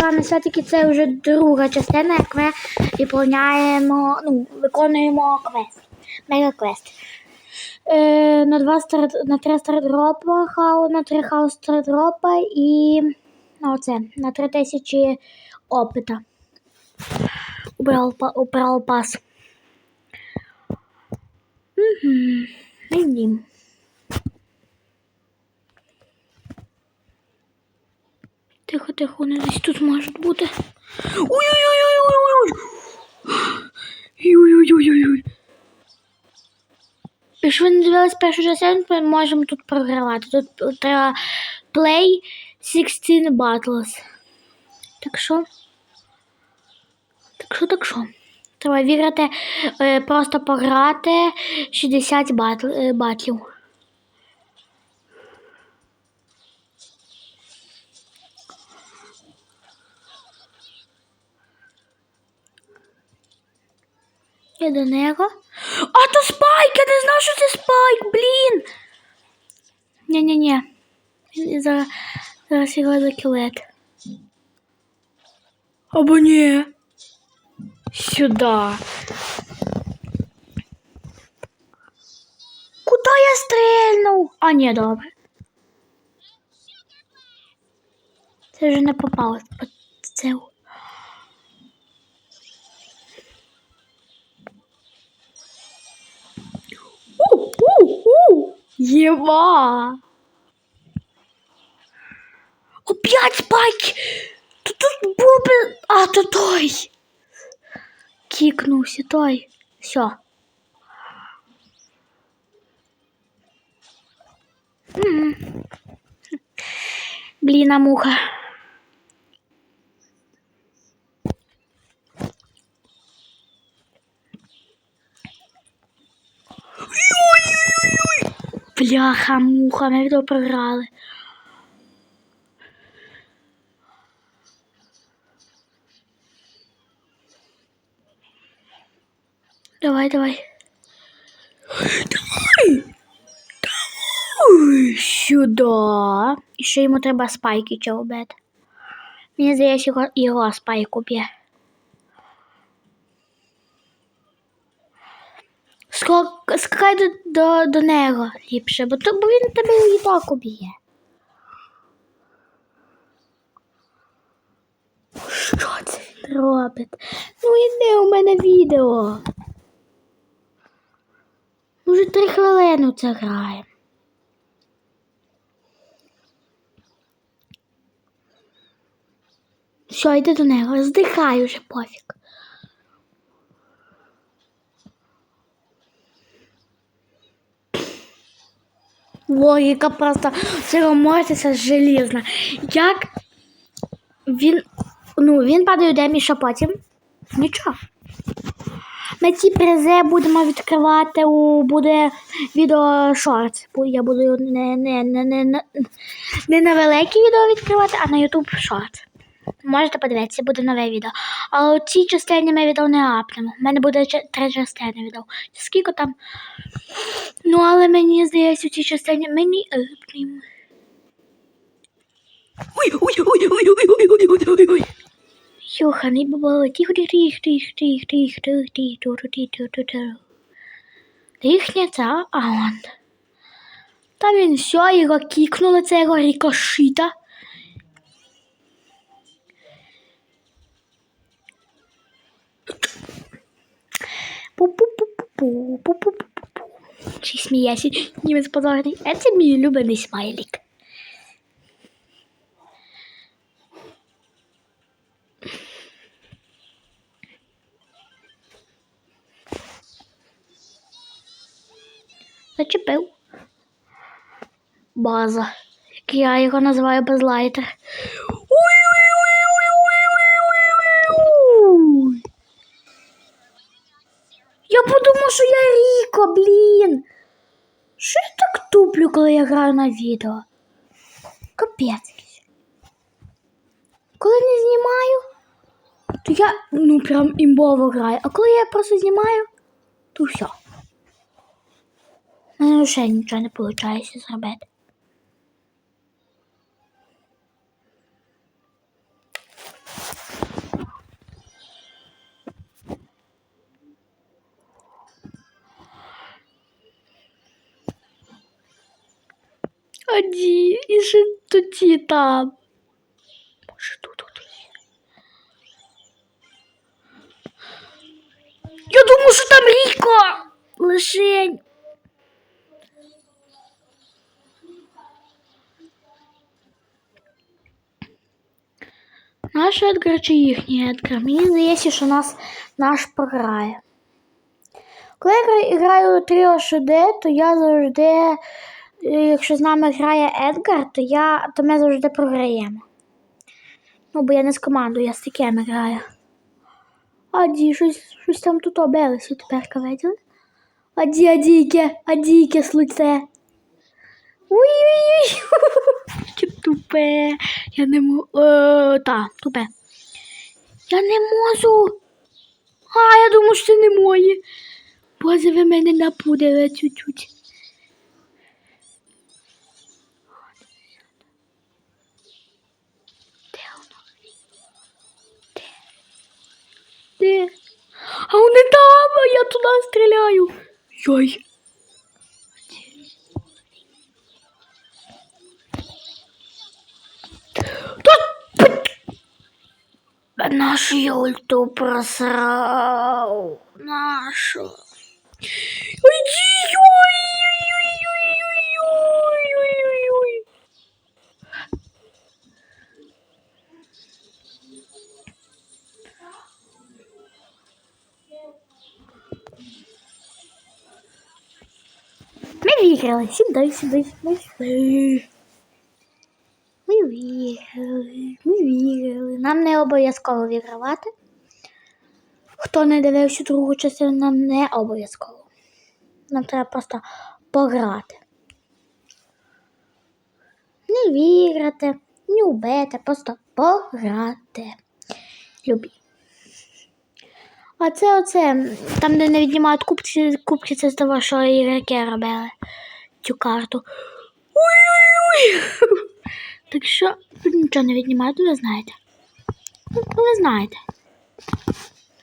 Пане все-таки це вже друга частина, як ми виповняємо, ну, виконуємо квест. Мега-квест. Е, на два стар, на три стардропа, хау, на три хаус стардропа і ну, оце, на три тисячі опита. Убрал, убрал пас. Угу. Найдім. Тихо, тихо, вони десь тут можуть бути. Ой-ой-ой-ой-ой-ой! Ой-ой-ой-ой-ой. Якщо ви не дивились першу частину, ми можемо тут програвати. Тут, тут треба play 16 battles. Так що? Так що, так що? Треба вірити, е, просто пограти 60 батл, е, батлів. Я до нього. А то спайк! Я не знав, що це спайк, блін! Ні-ні-ні. Зараз, зараз його закілет. Або ні. Сюда. Куда я стрельнув? А, ні, добре. Це вже не попалось під це. Ева! Опять байк. Тут, тут был бы... А, то той! Кикнулся той. Все. М-м. Блин, а муха. Бляха, муха, ми відео програли. Давай, давай. Давай! Давай! Сюда. І ще йому треба спайки чого бити. Мені здається, його, його спайк уб'є. Скакай до, до, до нього ліпше, бо, то, бо він тебе і так уб'є. Що це він робить? Ну іди у мене відео. Ми вже три хвилини це граємо. Все, йди до нього, здихай уже пофіг. Логіка просто цього желізна. Як він. Ну, він падає демі, що потім. Нічого. Ми ці призи будемо відкривати у буде відео шорт. Я буду не, не, не, не, не, не на велике відео відкривати, а на YouTube шорт. Можете подивитися, буде нове відео. А у цій частині ми відео не апнемо. У мене буде три частини відео. Скільки там? Ну, але мені здається, у цій частині мені апнемо. Ой, ой, ой, ой, ой, ой, ой, ой, ой, ой. Йоханий баба, тихо, тихо, тихо, тихо, тихо, тихо, тихо, тихо, тихо, тихо, тихо, тихо. Їхня ця, а он. Та він все, його кікнули, це його рікошита. Пу-пу-пу-пу-пу. Чи сміється німець подорожний. А це мій улюблений смайлик. Зачепив. База. Як я його називаю безлайтер. Що я Ріко, блін. Що я так туплю, коли я граю на відео? Капець. Коли не знімаю, то я ну прям імбово граю. А коли я просто знімаю, то все. У мене вже нічого не виходить зробити. Там. Може тут тут. Я думаю, що там Ріко. Лишень. Наш Едгар чи їхній Едгар? Мені здається, що нас наш програє. Коли я граю тріо ШД, то я завжди, якщо з нами грає Едгар, то, я, то ми завжди програємо. Ну, бо я не з командою, я з такими граю. А ді, щось, щось там тут обилися тепер виділи? А ді, а діке, а діке слуце. Яке тупе. Я не можу. Е, та, тупе. Я не можу. А, я думаю, що це не моє. Боже, ви мене напудили чуть-чуть. А вони там, а я туди стріляю. Йой. Нашу я ульту просрал. Нашу. Уйди! Виграли. Сідай, сідай, сідай. Ми виграли, ми виграли. Нам не обов'язково вигравати. Хто не дивився другу частину, нам не обов'язково. Нам треба просто пограти. Не виграти, не убити, просто пограти. Любі. А це оце, там, де не віднімають кубки, кубки це з того, що ігроки робили цю карту. Ой-ой-ой! Так що тут нічого не віднімають, ви знаєте. Ну, Ви знаєте.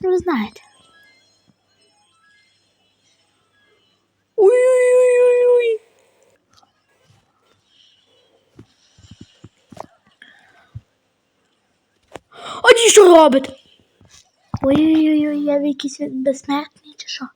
Ви знаєте. Ой-ой-ой-ой. А ті що робить? Ой-ой-ой, я в якийсь безсмертний чи що?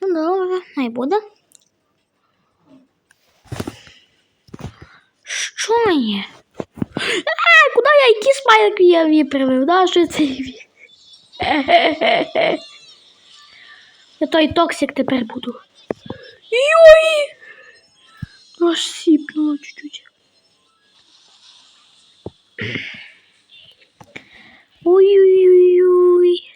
Ну не буде. Що є? А, куди я які смайлики я виправив? Да, що це? Я той токсик тепер буду. Йой! Аж сіпнуло чуть-чуть. Ой-ой-ой.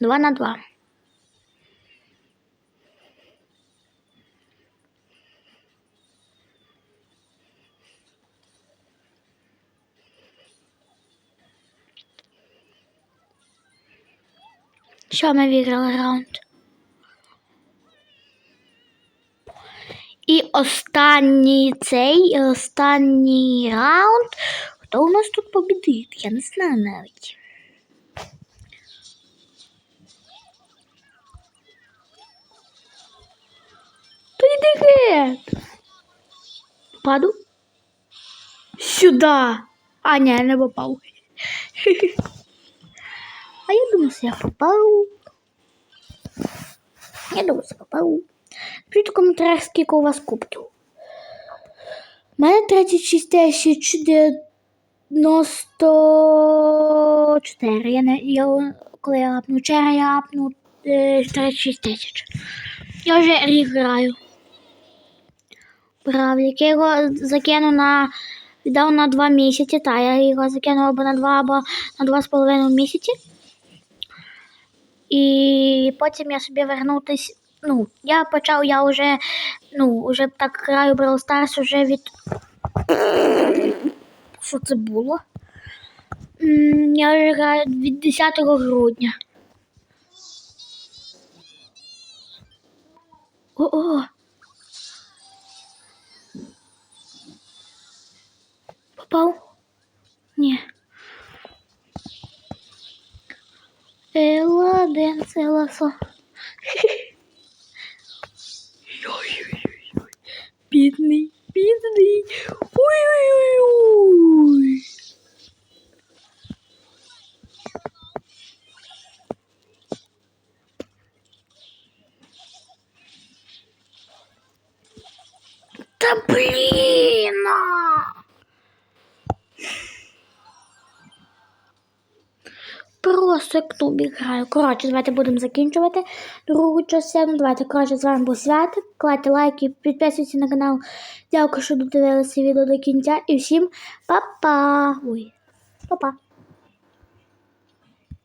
Два на два. Що ми виграли раунд? останній цей, і останній раунд. Хто у нас тут побідить? Я не знаю навіть. То йди геть. Паду? Сюда. А, ні, я не попав. А я думаю, що я попав. Я думаю, що попав. Пишіть у коментарях, скільки у вас кубків. У мене 36 тисяч 94. Я, не, я, коли я апну вчора, я апну е, 36 тисяч. Я вже рік граю. Бравлік. Я його закину на. Віддав на 2 місяці, та я його закинув або на 2, або на 2,5 місяці. І потім я собі вернутись ну, я почав, я вже, ну, вже так граю Brawl Stars уже від. Що це було? Я вже граю від 10 грудня. О-о! Попав? Ні. Еладен, це ласо. Бідний, бідний. Ой-ой-ой. Та блін! Просто як тубі граю. Коротше, давайте будемо закінчувати другу частину. Давайте, коротше, з вами був Святик. Кладьте лайки, підписуйтесь на канал. Дякую, що додивилися відео до кінця. І всім па-па! Ой, па-па!